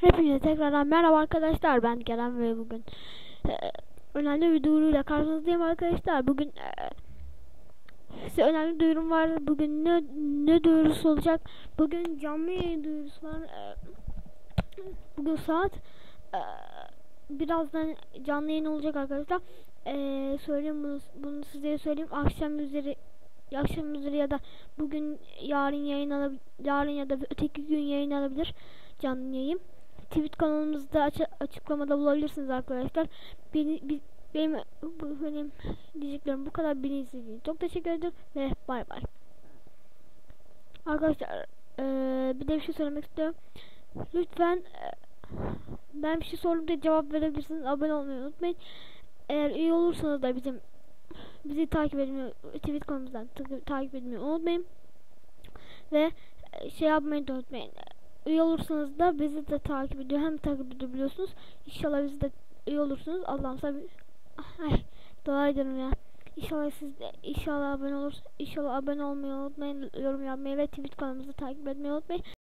Hepinize tekrardan merhaba arkadaşlar. Ben Kerem ve bugün e, önemli bir duyuruyla karşınızdayım arkadaşlar. Bugün e, size önemli duyurum var. Bugün ne ne duyurusu olacak? Bugün canlı yayın duyurusu var. E, bugün saat e, birazdan canlı yayın olacak arkadaşlar. E, söyleyeyim bunu, bunu size söyleyeyim. Akşam üzeri akşam üzeri ya da bugün yarın yayın alabilir. Yarın ya da öteki gün yayın alabilir canlı yayın. Tweet kanalımızda açı açıklamada bulabilirsiniz arkadaşlar. Beni, bi, benim, bu, benim diyeceklerim bu kadar. Beni izlediğiniz çok teşekkür ederim ve bay bay. Arkadaşlar ee, bir de bir şey söylemek istiyorum. Lütfen ee, ben bir şey sordum diye cevap verebilirsiniz. Abone olmayı unutmayın. Eğer iyi olursanız da bizim bizi takip etmeyi tweet kanalımızdan takip etmeyi unutmayın. Ve şey yapmayı da unutmayın üye olursanız da bizi de takip ediyor. Hem takip edebiliyorsunuz. İnşallah bizi de üye olursunuz. Allah'ım sabır. Ay dua ederim ya. İnşallah siz de inşallah abone olursunuz. İnşallah abone olmayı unutmayın. Yorum yapmayı ve tweet kanalımızı takip etmeyi unutmayın.